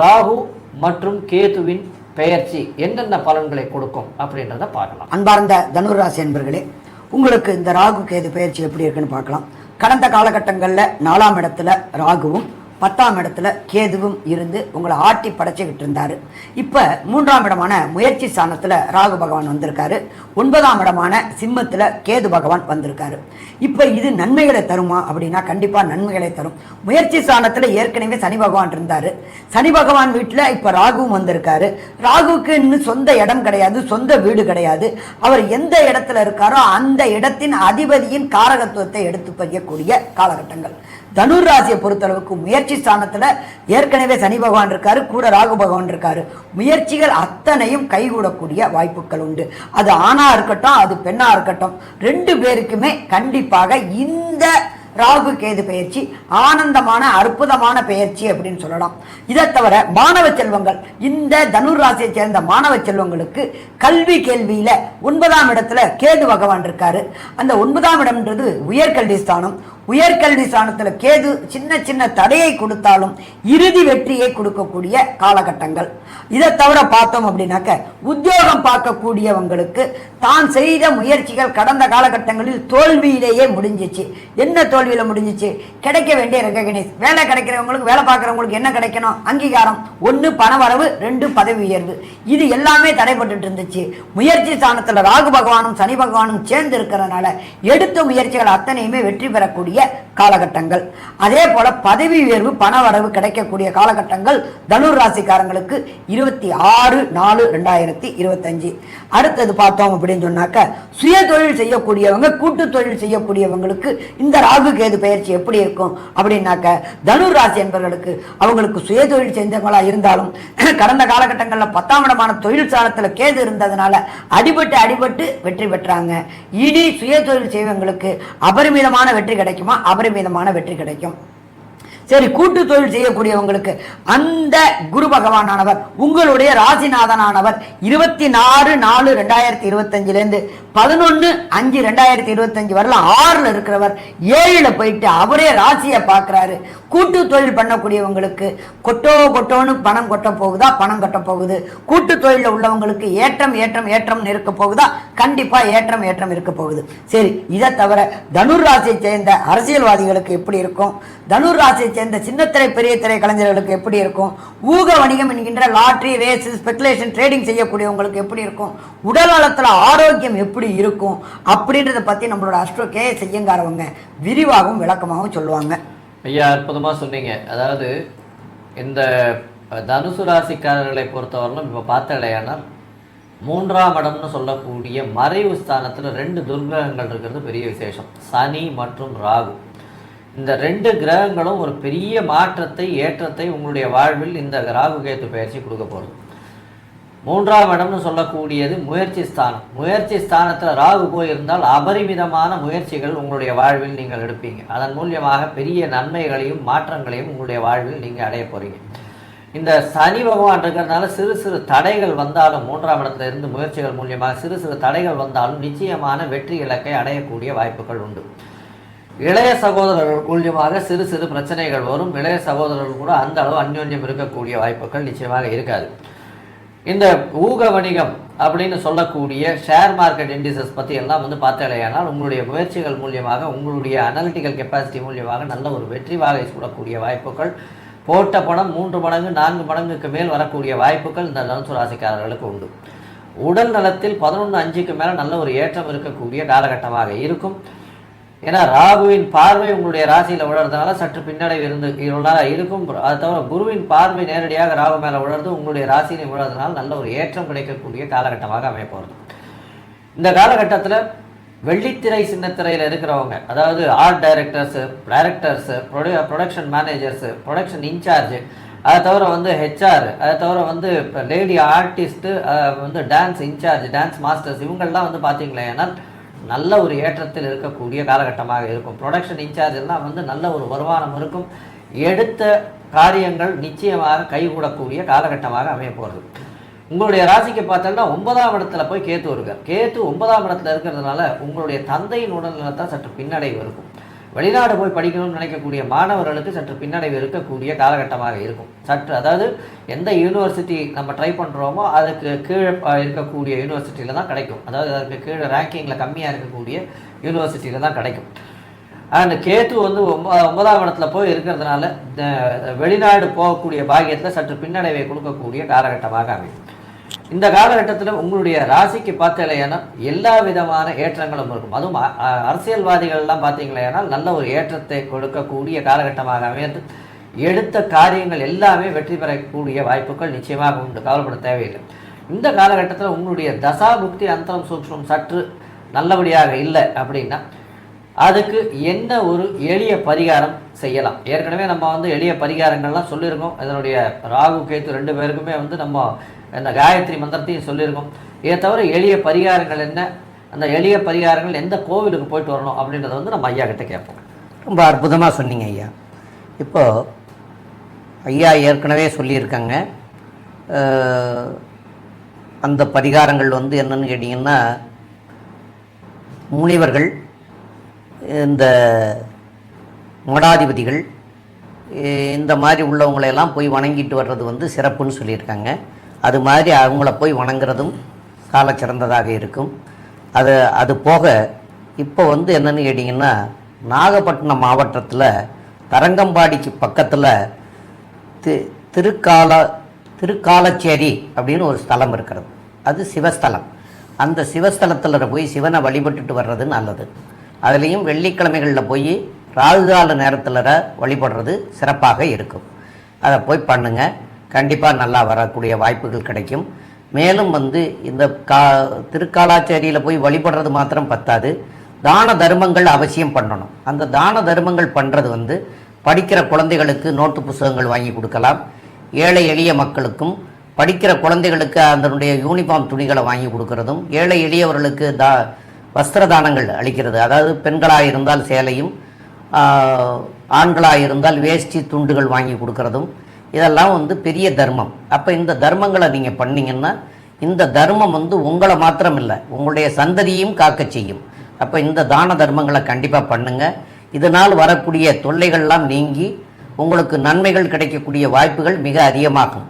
ராகு மற்றும் கேதுவின் பெயர்ச்சி என்னென்ன பலன்களை கொடுக்கும் அப்படின்றத பார்க்கலாம். அன்பார்ந்த தனுராசி என்பர்களே உங்களுக்கு இந்த ராகு கேது பயிற்சி எப்படி இருக்குன்னு பார்க்கலாம். கடந்த காலகட்டங்களில் நாலாம் இடத்துல ராகுவும் பத்தாம் இடத்துல கேதுவும் இருந்து உங்களை ஆட்டி படைச்சிக்கிட்டு இருந்தாரு. இப்போ மூன்றாம் இடமான முயற்சி ஸ்தானத்தில் ராகு பகவான் வந்திருக்காரு. ஒன்பதாம் இடமான சிம்மத்தில் கேது பகவான் வந்திருக்காரு. இப்போ இது நன்மைகளை தருமா அப்படின்னா கண்டிப்பாக நன்மைகளை தரும். முயற்சி ஸ்தானத்தில் ஏற்கனவே சனி பகவான் இருந்தார். சனி பகவான் வீட்டில் இப்போ ராகுவும் வந்திருக்காரு. ராகுவுக்கு இன்னும் சொந்த இடம் கிடையாது சொந்த வீடு கிடையாது. அவர் எந்த இடத்துல இருக்காரோ அந்த இடத்தின் அதிபதியின் காரகத்துவத்தை எடுத்து பறியக்கூடிய காலகட்டங்கள். தனுர் ராசியை பொறுத்தளவுக்கு முயற்சி முயற்சி ஸ்தானத்துல ஏற்கனவே சனி பகவான் இருக்காரு கூட ராகு பகவான் இருக்காரு. முயற்சிகள் அத்தனையும் கைகூடக்கூடிய வாய்ப்புகள் உண்டு. அது ஆணா இருக்கட்டும் அது பெண்ணா இருக்கட்டும் ரெண்டு பேருக்குமே கண்டிப்பாக இந்த ராகு கேது பயிற்சி ஆனந்தமான அற்புதமான பயிற்சி அப்படின்னு சொல்லலாம். இதை தவிர மாணவ செல்வங்கள் இந்த தனுர் ராசியை சேர்ந்த மாணவ செல்வங்களுக்கு கல்வி கேள்வியில ஒன்பதாம் இடத்துல கேது பகவான் இருக்காரு. அந்த ஒன்பதாம் இடம்ன்றது உயர்கல்வி ஸ்தானம். உயர்கல்வி சாணத்தில் கேது சின்ன சின்ன தடையை கொடுத்தாலும் இறுதி வெற்றியை கொடுக்கக்கூடிய காலகட்டங்கள். இதை தவிர பார்த்தோம் அப்படின்னாக்க உத்தியோகம் பார்க்கக்கூடியவங்களுக்கு தான் செய்த முயற்சிகள் கடந்த காலகட்டங்களில் தோல்வியிலேயே முடிஞ்சிச்சு. என்ன தோல்வியில் முடிஞ்சிச்சு? கிடைக்க வேண்டிய ரெகக்னைஸ் வேலை கிடைக்கிறவங்களுக்கு வேலை பார்க்குறவங்களுக்கு என்ன கிடைக்கணும்? அங்கீகாரம். ஒன்று பண வரவு ரெண்டு பதவி உயர்வு. இது எல்லாமே தடைபட்டு இருந்துச்சு. முயற்சி ஸ்தானத்தில் ராகு பகவானும் சனி பகவானும் சேர்ந்து இருக்கிறதுனால எடுத்த முயற்சிகள் அத்தனையுமே வெற்றி பெறக்கூடிய காலகட்டங்கள். அதே போல பதவி உயர்வு பண வரவு கிடைக்கக்கூடிய காலகட்டங்கள் தனுர் ராசிக்காரங்களுக்கு இருபத்தி ஆறு நாலு ரெண்டாயிரத்தி இருபத்தஞ்சு. அடுத்தது பார்த்தோம் அப்படின்னு சொன்னாக்க சுய தொழில் செய்யக்கூடியவங்க கூட்டு தொழில் செய்யக்கூடியவங்களுக்கு இந்த ராகு கேது பயிற்சி எப்படி இருக்கும்? அப்படின்னாக்க தனுர் ராசி என்பவர்களுக்கு அவங்களுக்கு சுய தொழில் செஞ்சவங்களா இருந்தாலும் கடந்த காலகட்டங்களில் பத்தாம் இடமான தொழில் சாரத்தில் கேது இருந்ததுனால அடிபட்டு அடிபட்டு வெற்றி பெற்றாங்க. இனி சுய தொழில் செய்வங்களுக்கு அபரிமிதமான வெற்றி கிடைக்கும். அபரிமிதமான வெற்றி கிடைக்கும். சரி கூட்டு தொழில் செய்யக்கூடியவங்களுக்கு அந்த குரு பகவானானவர் உங்களுடைய ராசிநாதனானவர் இருபத்தி நாலு நாலு ரெண்டாயிரத்தி இருபத்தஞ்சிலேருந்து பதினொன்று அஞ்சு ரெண்டாயிரத்தி இருபத்தஞ்சு வரல ஆறில் இருக்கிறவர் ஏழில் போயிட்டு அவரே ராசியை பார்க்குறாரு. கூட்டு தொழில் பண்ணக்கூடியவங்களுக்கு கொட்டோ கொட்டோன்னு பணம் கொட்ட போகுதா? பணம் கொட்ட போகுது. கூட்டு தொழிலில் உள்ளவங்களுக்கு ஏற்றம் ஏற்றம் ஏற்றம் இருக்க போகுதா? கண்டிப்பாக ஏற்றம் ஏற்றம் இருக்க போகுது. சரி இதை தவிர தனுர் ராசியை சேர்ந்த அரசியல்வாதிகளுக்கு எப்படி இருக்கும்? தனுர் ராசியை சேர்ந்த சின்னத்திரை பெரிய திரை கலைஞர்களுக்கு எப்படி இருக்கும்? ஊக வணிகம் என்கின்ற லாட்ரி ரேஸ் ஸ்பெகுலேஷன் ட்ரேடிங் செய்யக்கூடியவங்களுக்கு எப்படி இருக்கும்? உடல் நலத்தில் ஆரோக்கியம் எப்படி இருக்கும்? அப்படின்றத பற்றி நம்மளோட அஸ்ட்ரோ கே செய்யங்காரவங்க விரிவாகவும் விளக்கமாகவும் சொல்லுவாங்க. ஐயா அற்புதமாக சொன்னீங்க. அதாவது இந்த தனுசு ராசிக்காரர்களை பொறுத்தவரையிலும் இப்போ பார்த்தாலேயானால் மூன்றாம் இடம்னு சொல்லக்கூடிய மறைவு ஸ்தானத்தில் ரெண்டு துர்கிரகங்கள் இருக்கிறது பெரிய விசேஷம். சனி மற்றும் ராகு. இந்த ரெண்டு கிரகங்களும் ஒரு பெரிய மாற்றத்தை ஏற்றத்தை உங்களுடைய வாழ்வில் இந்த ராகு கேத்து பயிற்சி கொடுக்க போகிறது மூன்றாம் இடம்னு சொல்லக்கூடியது முயற்சி ஸ்தானம். முயற்சி ஸ்தானத்தில் ராகு போயிருந்தால் அபரிமிதமான முயற்சிகள் உங்களுடைய வாழ்வில் நீங்கள் எடுப்பீங்க. அதன் மூலியமாக பெரிய நன்மைகளையும் மாற்றங்களையும் உங்களுடைய வாழ்வில் நீங்கள் அடைய போகிறீங்க இந்த சனி பகவான் இருக்கிறதுனால சிறு சிறு தடைகள் வந்தாலும் மூன்றாம் இடத்துல இருந்து முயற்சிகள் மூலியமாக சிறு சிறு தடைகள் வந்தாலும் நிச்சயமான வெற்றி இலக்கை அடையக்கூடிய வாய்ப்புகள் உண்டு. இளைய சகோதரர்கள் மூலியமாக சிறு சிறு பிரச்சனைகள் வரும். இளைய சகோதரர்கள் கூட அந்த அளவு அந்யோன்யம் இருக்கக்கூடிய வாய்ப்புகள் நிச்சயமாக இருக்காது. இந்த ஊக வணிகம் அப்படின்னு சொல்லக்கூடிய ஷேர் மார்க்கெட் இண்டிசஸ் பற்றி எல்லாம் வந்து பார்த்தாலேயானால் உங்களுடைய முயற்சிகள் மூலியமாக உங்களுடைய அனாலிட்டிக்கல் கெப்பாசிட்டி மூலியமாக நல்ல ஒரு வெற்றி வாகை சூடக்கூடிய வாய்ப்புகள் போட்ட பணம் மூன்று மடங்கு நான்கு மடங்குக்கு மேல் வரக்கூடிய வாய்ப்புகள் இந்த தனுசு ராசிக்காரர்களுக்கு உண்டு. உடல் நலத்தில் பதினொன்று அஞ்சுக்கு மேலே நல்ல ஒரு ஏற்றம் இருக்கக்கூடிய காலகட்டமாக இருக்கும். ஏன்னா ராகுவின் பார்வை உங்களுடைய ராசியில் விழுறதுனால சற்று பின்னடைவு இருந்து இருந்தால் இருக்கும். அது தவிர குருவின் பார்வை நேரடியாக ராகு மேலே விழுறது உங்களுடைய ராசியில விழுறதுனால நல்ல ஒரு ஏற்றம் கிடைக்கக்கூடிய காலகட்டமாக அமைப்போகிறது இந்த காலகட்டத்தில் வெள்ளித்திரை சின்னத்திரையில் இருக்கிறவங்க அதாவது ஆர்ட் டைரக்டர்ஸு டைரக்டர்ஸு ப்ரொடியூ ப்ரொடக்ஷன் மேனேஜர்ஸு ப்ரொடக்ஷன் இன்சார்ஜு அதை தவிர வந்து ஹெச்ஆர் அதை தவிர வந்து லேடி ஆர்டிஸ்ட்டு வந்து டான்ஸ் இன்சார்ஜ் டான்ஸ் மாஸ்டர்ஸ் இவங்கெல்லாம் வந்து பார்த்தீங்களே ஏன்னால் நல்ல ஒரு ஏற்றத்தில் இருக்கக்கூடிய காலகட்டமாக இருக்கும். ப்ரொடக்ஷன் இன்சார்ஜ் எல்லாம் வந்து நல்ல ஒரு வருமானம் இருக்கும். எடுத்த காரியங்கள் நிச்சயமாக கைகூடக்கூடிய காலகட்டமாக அமைய போகிறது உங்களுடைய ராசிக்கு பார்த்தோம்னா ஒன்பதாம் இடத்துல போய் கேத்து இருக்கார் கேத்து ஒன்பதாம் இடத்துல இருக்கிறதுனால உங்களுடைய தந்தையின் உடல்நலத்தான் சற்று பின்னடைவு இருக்கும். வெளிநாடு போய் படிக்கணும்னு நினைக்கக்கூடிய மாணவர்களுக்கு சற்று பின்னடைவு இருக்கக்கூடிய காலகட்டமாக இருக்கும். சற்று அதாவது எந்த யூனிவர்சிட்டி நம்ம ட்ரை பண்ணுறோமோ அதுக்கு கீழே இருக்கக்கூடிய யூனிவர்சிட்டியில் தான் கிடைக்கும். அதாவது அதுக்கு கீழே ரேங்கிங்கில் கம்மியாக இருக்கக்கூடிய யூனிவர்சிட்டியில் தான் கிடைக்கும். அண்ட் கேத்து வந்து ஒன்பது ஒன்பதாம் இடத்துல போய் இருக்கிறதுனால இந்த வெளிநாடு போகக்கூடிய பாக்கியத்தில் சற்று பின்னடைவை கொடுக்கக்கூடிய காலகட்டமாக அமையும். இந்த காலகட்டத்தில் உங்களுடைய ராசிக்கு பார்த்தீங்கன்னா எல்லா விதமான ஏற்றங்களும் இருக்கும். அதுவும் அரசியல்வாதிகள்லாம் பார்த்தீங்களேனா நல்ல ஒரு ஏற்றத்தை கொடுக்கக்கூடிய காலகட்டமாக அமைந்து எடுத்த காரியங்கள் எல்லாமே வெற்றி பெறக்கூடிய வாய்ப்புகள் நிச்சயமாக உண்டு. கவலைப்பட தேவையில்லை. இந்த காலகட்டத்தில் உங்களுடைய தசா புக்தி அந்தரம் சூக்ஷ்மம் சற்று நல்லபடியாக இல்லை அப்படின்னா அதுக்கு என்ன ஒரு எளிய பரிகாரம் செய்யலாம். ஏற்கனவே நம்ம வந்து எளிய பரிகாரங்கள்லாம் சொல்லியிருக்கோம். இதனுடைய ராகு கேத்து ரெண்டு பேருக்குமே வந்து நம்ம அந்த காயத்ரி மந்திரத்தையும் சொல்லியிருக்கோம். இதை தவிர எளிய பரிகாரங்கள் என்ன? அந்த எளிய பரிகாரங்கள் எந்த கோவிலுக்கு போயிட்டு வரணும் அப்படின்றத வந்து நம்ம ஐயா கிட்ட கேட்போம். ரொம்ப அற்புதமாக சொன்னீங்க ஐயா. இப்போது ஐயா ஏற்கனவே சொல்லியிருக்காங்க. அந்த பரிகாரங்கள் வந்து என்னன்னு கேட்டிங்கன்னா முனிவர்கள் இந்த மடாதிபதிகள் இந்த மாதிரி உள்ளவங்களையெல்லாம் போய் வணங்கிட்டு வர்றது வந்து சிறப்புன்னு சொல்லியிருக்காங்க. அது மாதிரி அவங்கள போய் வணங்குறதும் கால சிறந்ததாக இருக்கும். அது அது போக இப்போ வந்து என்னென்னு கேட்டிங்கன்னா நாகப்பட்டினம் மாவட்டத்தில் தரங்கம்பாடிக்கு பக்கத்தில் தி திருக்கால திருக்காலச்சேரி அப்படின்னு ஒரு ஸ்தலம் இருக்கிறது. அது சிவஸ்தலம். அந்த சிவஸ்தலத்தில் போய் சிவனை வழிபட்டுட்டு வர்றது நல்லது. அதுலேயும் வெள்ளிக்கிழமைகளில் போய் ராகுகால நேரத்தில் வழிபடுறது சிறப்பாக இருக்கும். அதை போய் பண்ணுங்கள் கண்டிப்பாக நல்லா வரக்கூடிய வாய்ப்புகள் கிடைக்கும். மேலும் வந்து இந்த கா திருக்காலாச்சேரியில் போய் வழிபடுறது மாத்திரம் பத்தாது. தான தர்மங்கள் அவசியம் பண்ணணும். அந்த தான தர்மங்கள் பண்ணுறது வந்து படிக்கிற குழந்தைகளுக்கு நோட்டு புஸ்தகங்கள் வாங்கி கொடுக்கலாம். ஏழை எளிய மக்களுக்கும் படிக்கிற குழந்தைகளுக்கு அதனுடைய யூனிஃபார்ம் துணிகளை வாங்கி கொடுக்கறதும் ஏழை எளியவர்களுக்கு தா வஸ்திர தானங்கள் அளிக்கிறது. அதாவது பெண்களாக இருந்தால் சேலையும் ஆண்களாக இருந்தால் வேஷ்டி துண்டுகள் வாங்கி கொடுக்கறதும் இதெல்லாம் வந்து பெரிய தர்மம். அப்போ இந்த தர்மங்களை நீங்கள் பண்ணீங்கன்னா இந்த தர்மம் வந்து உங்களை மாத்திரம் இல்லை உங்களுடைய சந்ததியையும் காக்க செய்யும். அப்போ இந்த தான தர்மங்களை கண்டிப்பாக பண்ணுங்க. இதனால் வரக்கூடிய தொல்லைகள்லாம் நீங்கி உங்களுக்கு நன்மைகள் கிடைக்கக்கூடிய வாய்ப்புகள் மிக அதிகமாகும்.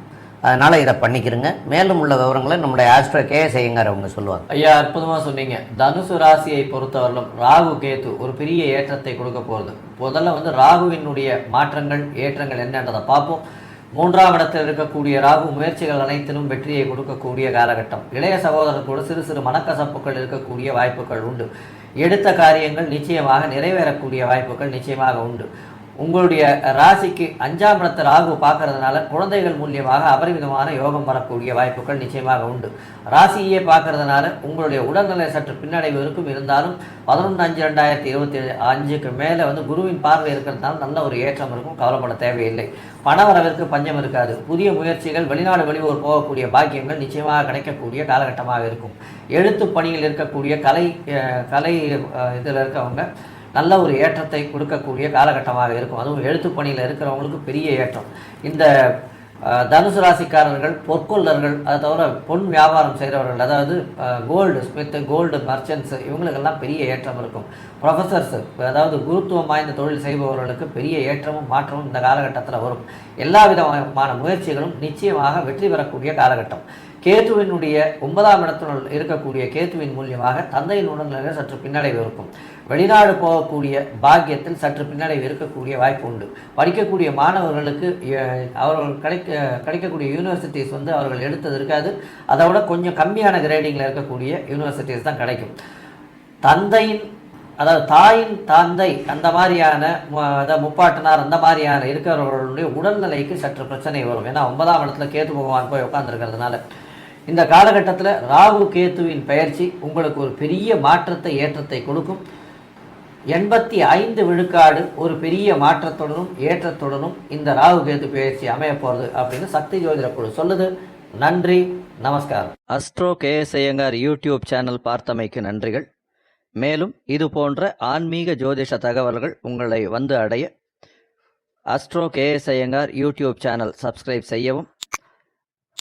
அதனால் இதை பண்ணிக்கிறங்க மேலும் உள்ள விவரங்களை நம்முடைய ஆஸ்ட்ரோ கே செய்யுங்கார் அவங்க சொல்லுவாங்க. ஐயா அற்புதமாக சொன்னீங்க. தனுசு ராசியை பொறுத்தவரையிலும் ராகு கேத்து ஒரு பெரிய ஏற்றத்தை கொடுக்க போகிறது முதல்ல வந்து ராகுவினுடைய மாற்றங்கள் ஏற்றங்கள் என்னன்றதை பார்ப்போம். மூன்றாம் இடத்தில் இருக்கக்கூடிய ராகு முயற்சிகள் அனைத்திலும் வெற்றியை கொடுக்கக்கூடிய காலகட்டம். இளைய சகோதரர் கூட சிறு சிறு மனக்கசப்புகள் இருக்கக்கூடிய வாய்ப்புகள் உண்டு. எடுத்த காரியங்கள் நிச்சயமாக நிறைவேறக்கூடிய வாய்ப்புகள் நிச்சயமாக உண்டு. உங்களுடைய ராசிக்கு அஞ்சாம் இடத்தை ராகு பார்க்கறதுனால குழந்தைகள் மூலியமாக அபரிமிதமான யோகம் வரக்கூடிய வாய்ப்புகள் நிச்சயமாக உண்டு. ராசியே பார்க்கறதுனால உங்களுடைய உடல்நிலை சற்று பின்னடைவு இருக்கும். இருந்தாலும் பதினொன்று அஞ்சு ரெண்டாயிரத்தி இருபத்தி அஞ்சுக்கு மேலே வந்து குருவின் பார்வை இருக்கிறதுனால நல்ல ஒரு ஏற்றம் இருக்கும். கவலைப்பட தேவையில்லை. பணவரவிற்கு பஞ்சம் இருக்காது. புதிய முயற்சிகள் வெளிநாடு வெளியூர் போகக்கூடிய பாக்கியங்கள் நிச்சயமாக கிடைக்கக்கூடிய காலகட்டமாக இருக்கும். எழுத்து பணியில் இருக்கக்கூடிய கலை கலை இதில் இருக்கவங்க நல்ல ஒரு ஏற்றத்தை கொடுக்கக்கூடிய காலகட்டமாக இருக்கும். அதுவும் எழுத்து பணியில் இருக்கிறவங்களுக்கு பெரிய ஏற்றம். இந்த தனுசு ராசிக்காரர்கள் பொற்கொள்ளர்கள் அதை தவிர பொன் வியாபாரம் செய்கிறவர்கள் அதாவது கோல்டு ஸ்மித்து கோல்டு மர்ச்சன்ட்ஸ் இவங்களுக்கெல்லாம் பெரிய ஏற்றம் இருக்கும். ப்ரொஃபஸர்ஸு அதாவது குருத்துவம் வாய்ந்த தொழில் செய்பவர்களுக்கு பெரிய ஏற்றமும் மாற்றமும் இந்த காலகட்டத்தில் வரும். எல்லா விதமான முயற்சிகளும் நிச்சயமாக வெற்றி பெறக்கூடிய காலகட்டம். கேத்துவினுடைய ஒன்பதாம் இடத்துடன் இருக்கக்கூடிய கேத்துவின் மூலியமாக தந்தையின் உடல்நிலை சற்று பின்னடைவு இருக்கும். வெளிநாடு போகக்கூடிய பாக்கியத்தில் சற்று பின்னடைவு இருக்கக்கூடிய வாய்ப்பு உண்டு. படிக்கக்கூடிய மாணவர்களுக்கு அவர்கள் கிடைக்க கிடைக்கக்கூடிய யூனிவர்சிட்டிஸ் வந்து அவர்கள் எடுத்தது இருக்காது. அதை விட கொஞ்சம் கம்மியான கிரேடிங்கில் இருக்கக்கூடிய யூனிவர்சிட்டிஸ் தான் கிடைக்கும். தந்தையின் அதாவது தாயின் தந்தை அந்த மாதிரியான மு- அதாவது முப்பாட்டனார் அந்த மாதிரியான இருக்கிறவர்களுடைய உடல்நிலைக்கு சற்று பிரச்சனை வரும். ஏன்னா ஒன்பதாம் இடத்துல கேத்து பகவான் போய் உட்காந்துருக்கிறதுனால இந்த காலகட்டத்தில் ராகு கேத்துவின் பயிற்சி உங்களுக்கு ஒரு பெரிய மாற்றத்தை ஏற்றத்தை கொடுக்கும். எண்பத்தி ஐந்து விழுக்காடு ஒரு பெரிய மாற்றத்துடனும் ஏற்றத்துடனும் இந்த ராகு கேது பயிற்சி அமைய போகிறது அப்படின்னு சக்தி ஜோதிட குழு சொல்லுது. நன்றி நமஸ்காரம். அஸ்ட்ரோ கேஎஸ்ஐயங்கார் யூடியூப் சேனல் பார்த்தமைக்கு நன்றிகள். மேலும் இது போன்ற ஆன்மீக ஜோதிஷ தகவல்கள் உங்களை வந்து அடைய astro KS Iyengar YouTube channel subscribe செய்யவும்